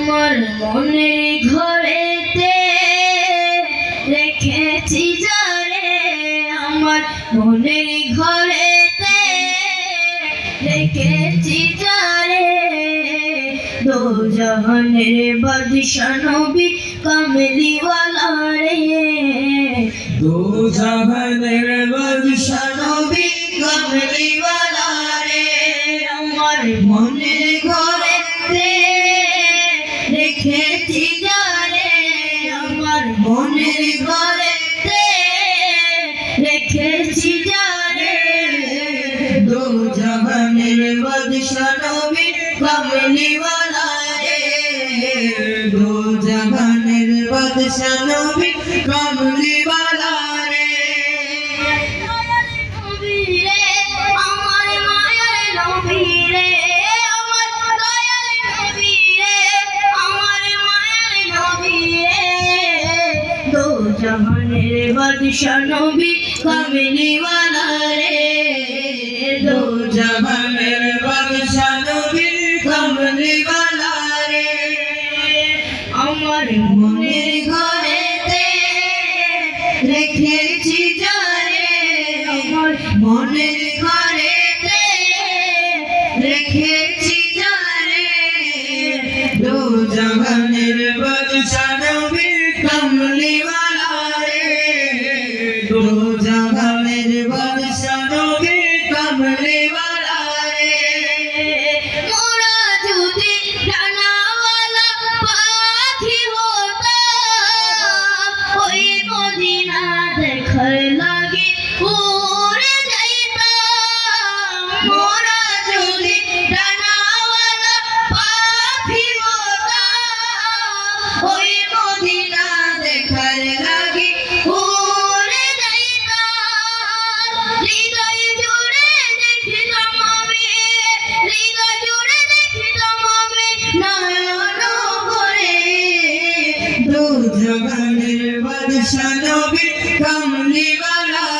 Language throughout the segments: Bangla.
আমার মনের ঘরেতে রেখেছি যারে আমার মনের ঘরেতে রেখেছি যারে দো জাহানের বাদশা নবী কামলিওয়ালা রে। দু জাহানের বাদশা নবী কামলিওয়ালা রে। আমার মনের বাদশা নবী নবী কামলিওয়ালা রে দু জাহানের বাদশা মনের ঘরেতে রেখেছি যারে দু জাহানের বাদশা নবী কমলিওয়ালা রে দু জাহানের বাদশা নবী কমলিওয়ালা লাগে উড়ে জাহানের বাদশা নবী কমলিওয়ালা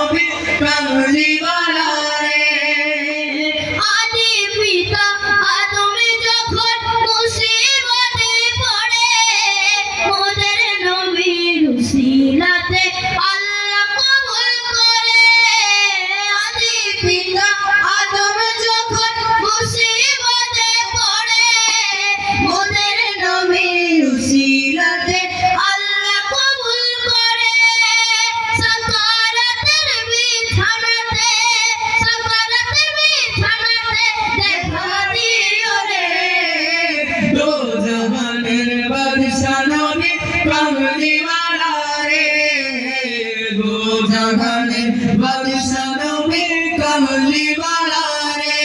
জাহানের বাদশা নবী কমলিওয়ালা রে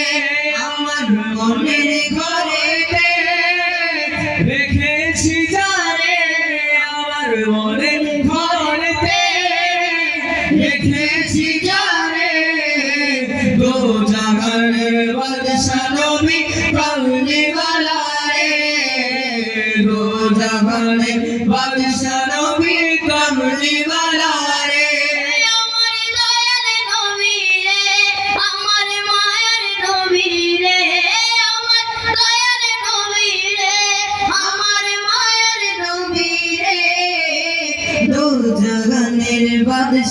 আমার মনের ঘরেতে